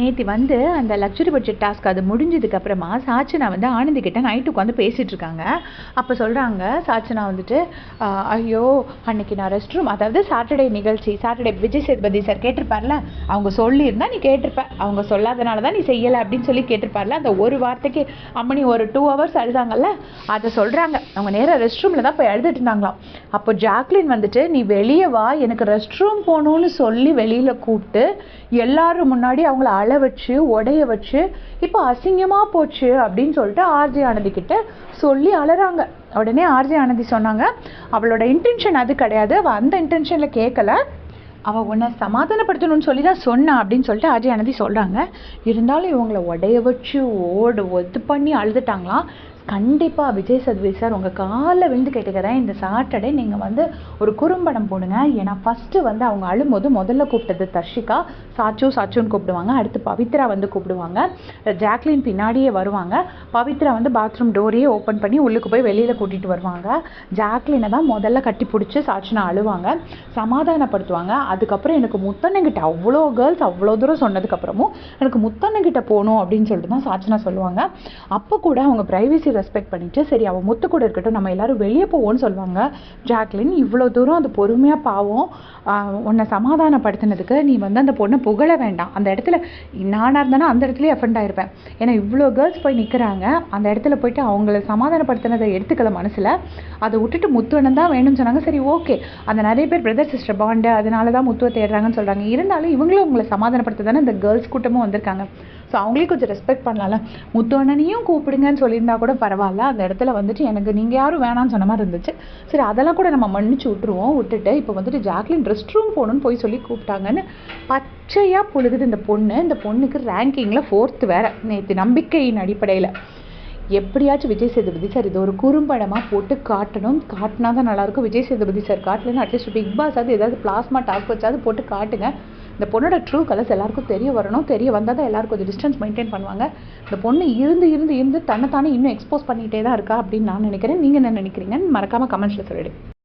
நேற்று வந்து அந்த லக்ஸுரி பட்ஜெட் டாஸ்க் அது முடிஞ்சதுக்கு அப்புறமா சாச்சனா வந்து ஆனந்திக்கிட்ட நைட்டு உட்காந்து பேசிகிட்டு இருக்காங்க. அப்போ சொல்கிறாங்க சாச்சனா வந்துட்டு ஐயோ அன்னைக்கு நான் ரெஸ்ட் ரூம் அதாவது சாட்டர்டே நிகழ்ச்சி சாட்டர்டே விஜய் சேதுபதி சார் கேட்டிருப்பார்ல அவங்க சொல்லியிருந்தா நீ கேட்டிருப்ப. அவங்க சொல்லாதனால தான் நீ செய்யலை அப்படின்னு சொல்லி கேட்டிருப்பார்ல அந்த ஒரு வார்த்தைக்கு அம்மனி ஒரு டூ ஹவர்ஸ் அழுதாங்கல்ல அதை சொல்கிறாங்க அவங்க நேராக ரெஸ்ட் ரூமில் தான் போய் அழுதுட்டு இருந்தாங்களாம். அப்போ ஜாக்லின் வந்துட்டு நீ வெளியே வா எனக்கு ரெஸ்ட் ரூம் போகணும்னு சொல்லி வெளியில் கூப்பிட்டு எல்லாரும் முன்னாடி அவங்கள அழ வச்சு உடைய வச்சு இப்போ அசிங்கமாக போச்சு அப்படின்னு சொல்லிட்டு ஆர்ஜி ஆனந்தி கிட்ட சொல்லி அழறாங்க உடனே ஆர்ஜி ஆனந்தி சொன்னாங்க அவளோட இன்டென்ஷன் அது கிடையாது. அவள் அந்த இன்டென்ஷனில் கேட்கல அவள் உன்னை சமாதானப்படுத்தணும்னு சொல்லி தான் சொன்னா அப்படின்னு சொல்லிட்டு அஜய் ஆனந்தி சொல்கிறாங்க இருந்தாலும் இவங்கள உடைய வச்சு ஓடு ஒத்து பண்ணி அழுதுட்டாங்களாம். கண்டிப்பாக விஜய் சதுவே சார் உங்கள் காலில் விழுந்து கேட்டுக்கிறேன். இந்த சாட்டர்டே நீங்கள் வந்து ஒரு குறும்படம் போடுங்க. ஏன்னா ஃபஸ்ட்டு வந்து அவங்க அழும்போது முதல்ல கூப்பிட்டது தர்ஷிகா. சாச்சு சாச்சுன்னு கூப்பிடுவாங்க. அடுத்து பவித்ரா வந்து கூப்பிடுவாங்க. ஜாக்லின் பின்னாடியே வருவாங்க. பவித்ரா வந்து பாத்ரூம் டோரையே ஓப்பன் பண்ணி உள்ளுக்கு போய் வெளியில் கூட்டிகிட்டு வருவாங்க. ஜாக்லினை தான் முதல்ல கட்டி பிடிச்சி சாச்சுனா அழுவாங்க. சமாதானப்படுத்துவாங்க. அதுக்கப்புறம் எனக்கு முத்தண்ணங்கிட்ட அவ்வளோ கேர்ள்ஸ் அவ்வளோ தூரம் சொன்னதுக்கப்புறமும் எனக்கு முத்தண்ணங்கிட்ட போகணும் அப்படின்னு சொல்லிட்டு தான் சாச்சனா சொல்லுவாங்க. அப்போ கூட அவங்க ப்ரைவசி ரெஸ்பெக்ட் பண்ணிட்டு சரி அவள் முத்து கூட இருக்கட்டும் நம்ம எல்லாரும் வெளியே போவோம்னு சொல்லுவாங்க. ஜாக்லின் இவ்வளோ தூரம் அது பொறுமையாக பாவம் உன்னை சமாதானப்படுத்தினதுக்கு நீ வந்து அந்த பொண்ணை புகழ வேண்டாம். அந்த இடத்துல நானாக இருந்தானா அந்த இடத்துலயே அஃபெண்ட் ஆயிருப்பேன். ஏன்னா இவ்வளோ கேர்ள்ஸ் போய் நிற்கிறாங்க அந்த இடத்துல போயிட்டு அவங்கள சமாதானப்படுத்தினதை எடுத்துக்கல மனசில். அதை விட்டுட்டு முத்துவனன் தான் வேணும்னு சொன்னாங்க. சரி ஓகே. அந்த நிறைய பேர் பிரதர் சிஸ்டர் பாண்டு அதனால தான் முத்துவை தேடுறாங்கன்னு சொல்கிறாங்க இருந்தாலும் இவங்களும் உங்களை சமாதானப்படுத்த தானே இந்த கேர்ள்ஸ் கூட்டமும் வந்திருக்காங்க. ஸோ அவங்களையும் கொஞ்சம் ரெஸ்பெக்ட் பண்ணலாம்ல. முத்து அண்ணனையும் கூப்பிடுங்கன்னு சொல்லியிருந்தா கூட பரவாயில்ல. அந்த இடத்துல வந்துட்டு எனக்கு நீங்கள் யாரும் வேணாம்னு சொன்ன மாதிரி இருந்துச்சு. சரி அதெல்லாம் கூட நம்ம மன்னிச்சு விட்டுருவோம். விட்டுட்டு இப்போ வந்துட்டு ஜாக்லின் ரெஸ்ட் ரூம் போகணும்னு போய் சொல்லி கூப்பிட்டாங்கன்னு பச்சையாக புழுகுது இந்த பொண்ணு. இந்த பொண்ணுக்கு ரேங்கிங்கில் ஃபோர்த்து வேற. நேற்று நம்பிக்கையின் அடிப்படையில். எப்படியாச்சும் விஜய் சேதுபதி சார் இது ஒரு குறும்படமாக போட்டு காட்டணும். காட்டினா தான் நல்லாயிருக்கும் விஜய் சேதுபதி சார் காட்டலன்னு அட்லீஸ்ட் பிக் பாஸ் அது ஏதாவது பிளாஸ்மா டாக் வச்சாவது போட்டு காட்டுங்க. இந்த பொண்ணோட ட்ரூ கலர்ஸ் எல்லாருக்கும் தெரிய வரணும். தெரிய வந்தால் தான் எல்லாருக்கும் கொஞ்சம் டிஸ்டன்ஸ் மெயின்டைன் பண்ணுவாங்க. இந்த பொண்ணு இருந்து இருந்து இருந்து தன்னைத்தானே இன்னும் எக்ஸ்போஸ் பண்ணிகிட்டே தான் இருக்கா அப்படின்னு நான் நினைக்கிறேன். நீங்கள் என்ன நினைக்கிறீங்கன்னு மறக்காமல் கமெண்ட்ஸில் சொல்லிடு